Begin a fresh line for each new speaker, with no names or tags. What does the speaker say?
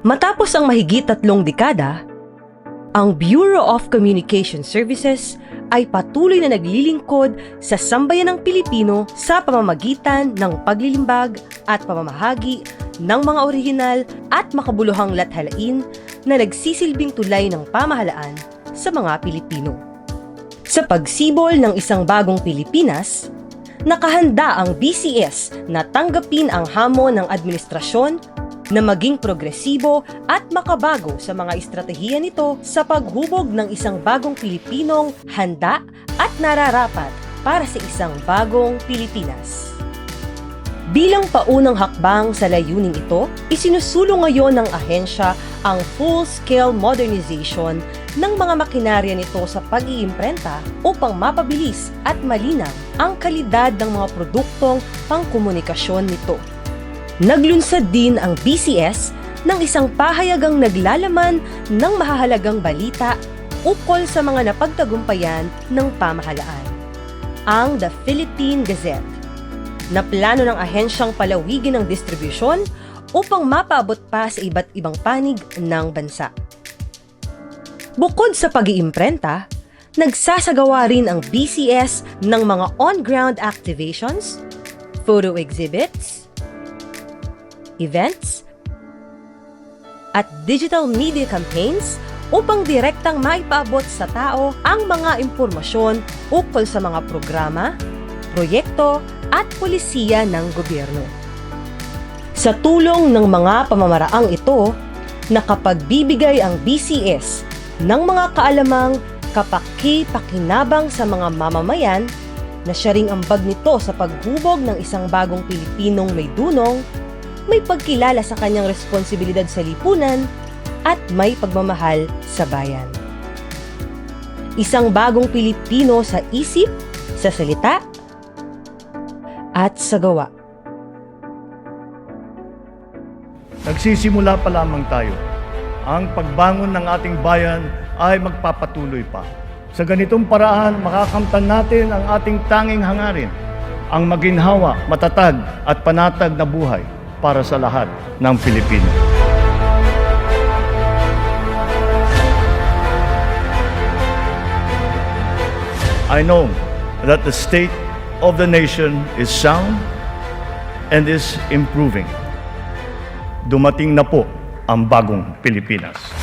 Matapos ang mahigit tatlong dekada, ang Bureau of Communication Services ay patuloy na naglilingkod sa sambayanang Pilipino sa pamamagitan ng paglilimbag at pamamahagi ng mga orihinal at makabuluhang lathalain na nagsisilbing tulay ng pamahalaan sa mga Pilipino. Sa pagsibol ng isang bagong Pilipinas, nakahanda ang BCS na tanggapin ang hamon ng administrasyon na maging progresibo at makabago sa mga estratehiya nito sa paghubog ng isang bagong Pilipinong handa at nararapat para sa isang bagong Pilipinas. Bilang paunang hakbang sa layuning ito, isinusulong ngayon ng ahensya ang full-scale modernization ng mga makinarya nito sa pag-iimprenta upang mapabilis at malinaw ang kalidad ng mga produktong pangkomunikasyon nito. Naglunsad din ang BCS ng isang pahayagang naglalaman ng mahahalagang balita ukol sa mga napagtagumpayan ng pamahalaan. Ang The Philippine Gazette na plano ng ahensyang palawigin ang distribusyon upang mapaabot pa sa iba't ibang panig ng bansa. Bukod sa pag-iimprenta, nagsasagawa rin ang BCS ng mga on-ground activations, photo exhibits, events, at digital media campaigns upang direktang maipaabot sa tao ang mga impormasyon ukol sa mga programa, proyekto at polisiya ng gobyerno. Sa tulong ng mga pamamaraang ito, nakapagbibigay ang BCS ng mga kaalamang kapaki-pakinabang sa mga mamamayan na siya ring ambag nito sa paghubog ng isang bagong Pilipinong may dunong, may pagkilala sa kanyang responsibilidad sa lipunan, at may pagmamahal sa bayan. Isang bagong Pilipino sa isip, sa salita, at sa gawa.
Nagsisimula pa lamang tayo. Ang pagbangon ng ating bayan ay magpapatuloy pa. Sa ganitong paraan, makakamtan natin ang ating tanging hangarin, ang maginhawa, matatag at panatag na buhay para sa lahat ng Pilipino. I know that the state of the nation is sound and is improving dumating na po ang bagong Pilipinas.